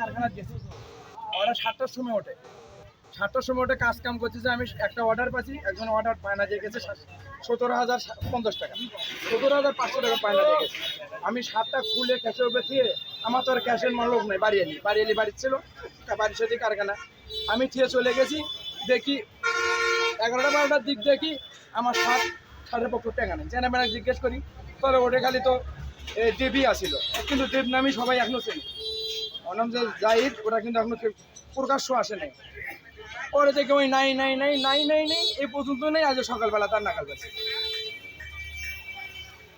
কারখানা গেছি। ওরা সাতটার সময় ওঠে। সাতটার সময় ওঠে, কাজ কাম করছে যে আমি একটা অর্ডার পাচ্ছি, একজন অর্ডার পায়না দিয়ে গেছে সতেরো হাজার পঞ্চাশ টাকা। সতেরো হাজার পাঁচশো টাকা পায়না দিয়ে গেছে। আমি সাতটা খুলে ক্যাশের উপরে দিয়ে আমার তো আর ক্যাশের মান লোক নেই, বাড়ি এলি। বাড়ি এলি, বাড়ির ছিল বাড়ির সাথে কারখানা। আমি থিয়ে চলে গেছি, দেখি এগারোটা বারোটার দিক দেখি আমার সাত সাড়ে পক্ষ টাকা নেই। বেড়া জিজ্ঞেস করি তাহলে ওটা খালি তো দেবী আসিল। কিন্তু দেব নামই সবাই এখনও চেনে অনাম যে জাহিদ ওটা কিন্তু এখনও প্রকাশ্য আসে নাই পরে থেকে ওই নাই নাই নাই নাই নাই নাই এই পর্যন্ত নেই আজ সকালবেলা তার নাকাল গেছে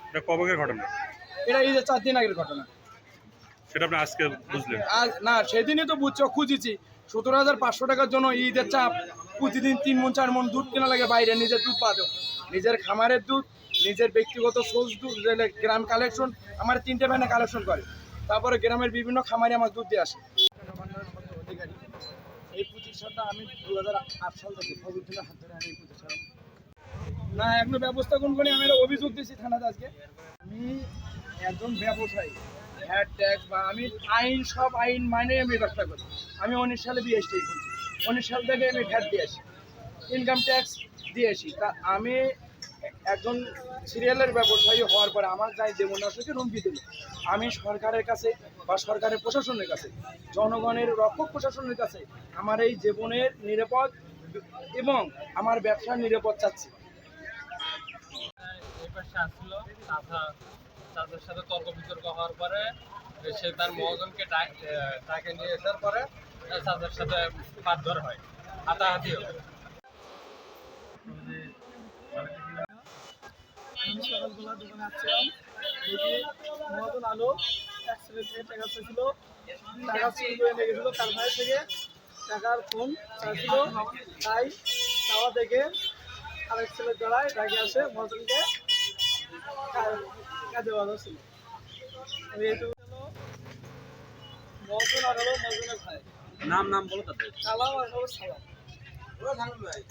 এটা ঘটনা? এটা এই যে চার দিন আগের ঘটনা। সেটা আপনি আজকে বুঝলেন? আর না সেদিনই তো বুঝছ খুঁজেছি। সতেরো হাজার পাঁচশো টাকার জন্য ঈদের চাপ প্রতিদিন তিন মন চার মন দুধ কেনা লাগে বাইরে নিজের দুধ পাতো নিজের খামারের দুধ নিজের ব্যক্তিগত সোর্স দুধ গ্রাম কালেকশন আমার তিনটে ভ্যানে কালেকশন করে। তারপরে গ্রামের বিভিন্ন খামারে আমার দুধ দিয়ে আসে। এই প্রতিষ্ঠানটা আমি দু হাজার আট সাল থেকে ফজলুদ্দিনের হাত ধরে আমি না, এখনও ব্যবস্থা কোন আমি অভিযোগ দিয়েছি থানাতে আজকে। আমি একজন ব্যবসায়ী হ্যাড ট্যাক্স বা আমি আইন, সব আইন মানে আমি ব্যবসা করি। আমি উনিশ সালে বিএসটি করছি। উনিশ সাল থেকে আমি ভ্যাট দিয়ে আসি। ইনকাম ট্যাক্স দিয়ে আসি। তা আমি একজন সিরিয়ালের ব্যবসায়ী হওয়ার পরে আমার যাই দেবনাশকে রুমকি দিল। আমি সরকারের কাছে বা সরকারের প্রশাসনের কাছে, জনগণের রক্ষক প্রশাসনের কাছে আমার এই জীবনের নিরাপদ এবং আমার ব্যবসার নিরাপদ চাচ্ছি। আসছিল চাচার সাথে তর্ক বিতর্ক হওয়ার পরে সে তার মহাজনকে ডাকে নিয়ে আসার পরে চাচার সাথে মারধর হয়। হাতাহাতি হয়। আমি আলো এক ছেলে থেকে টাকা চেয়েছিল টাকা ভাই থেকে টাকার ফোন চাইছিল তাই তাওয়া দেখে আরেক ছেলে দ্বারায় ডাকে আসে মহাজনকে কাজে বাধা ছিল আমি এইটুকু মহাজন ভাই নাম নাম বলো তাদের। সালাম আর হলো ওরা থাকবে ভাই।